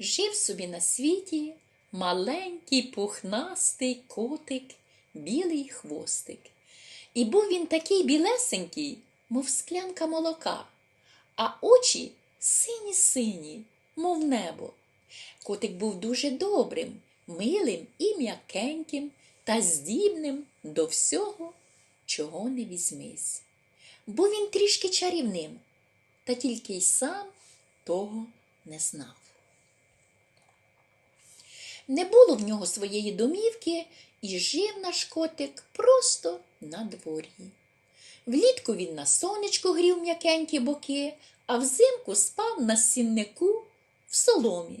Жив собі на світі маленький пухнастий котик, білий хвостик. І був він такий білесенький, мов склянка молока, а очі сині-сині, мов небо. Котик був дуже добрим, милим і м'якеньким та здібним до всього, чого не візьмись. Був він трішки чарівним, та тільки й сам того не знав. Не було в нього своєї домівки, і жив наш котик просто на дворі. Влітку він на сонечку грів м'якенькі боки, а взимку спав на сіннику в соломі.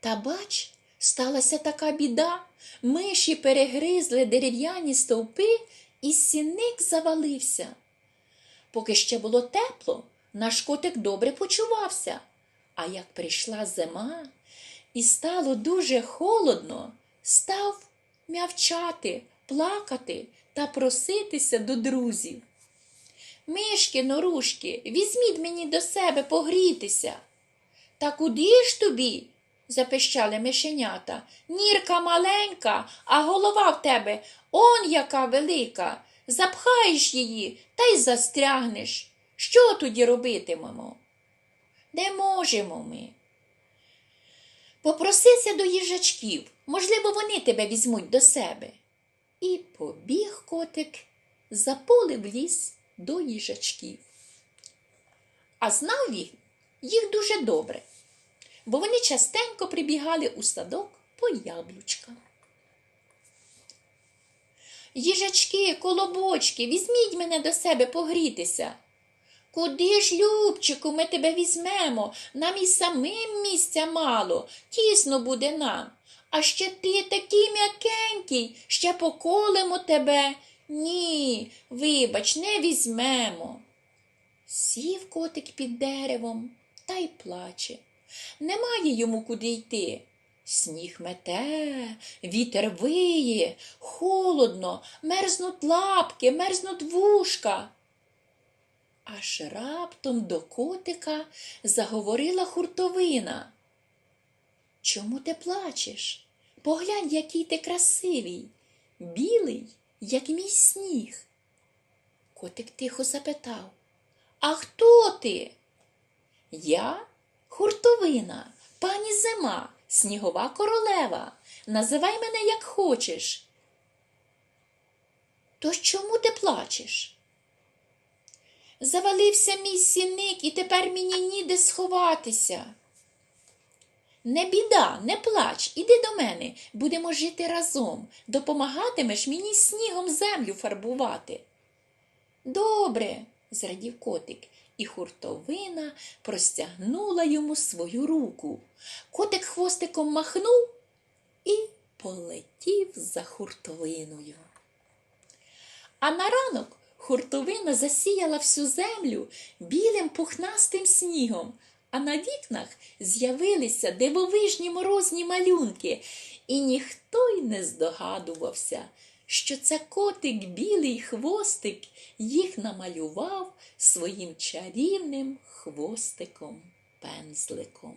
Та бач, сталася така біда. Миші перегризли дерев'яні стовпи, і сінник завалився. Поки ще було тепло, наш котик добре почувався. А як прийшла зима і стало дуже холодно, став м'явчати, плакати та проситися до друзів. Мишки, норушки, візьміть мені до себе погрітися. Та куди ж тобі? запищали мишенята. Нірка маленька, а голова в тебе он яка велика. Запхаєш її та й застрягнеш. Що тоді робитимемо? Не можемо ми. Попросися до їжачків, можливо, вони тебе візьмуть до себе. І побіг котик за поле в ліс до їжачків. А знав він їх дуже добре, бо вони частенько прибігали у садок по яблучка. Їжачки, колобочки, візьміть мене до себе погрітися. Куди ж, Любчику, ми тебе візьмемо? Нам і самим місця мало, тісно буде нам. А ще ти такий м'якенький, ще поколемо тебе. Ні, вибач, не візьмемо. Сів котик під деревом та й плаче. Немає йому куди йти. Сніг мете, вітер виє, холодно, мерзнуть лапки, мерзнуть вушка. Аж раптом до котика заговорила хуртовина. Чому ти плачеш? Поглянь, який ти красивий, білий, як мій сніг. Котик тихо запитав А хто ти? Я хуртовина, пані зима, снігова королева. Називай мене як хочеш. То чому ти плачеш? Завалився мій сіник, і тепер мені ніде сховатися. Не біда, не плач, іди до мене, будемо жити разом, допомагатимеш мені снігом землю фарбувати. Добре, зрадів котик, і хуртовина простягнула йому свою руку. Котик хвостиком махнув і полетів за хуртовиною. А на ранок хуртовина засіяла всю землю білим пухнастим снігом, а на вікнах з'явилися дивовижні морозні малюнки, і ніхто й не здогадувався, що це котик білий хвостик їх намалював своїм чарівним хвостиком пензликом.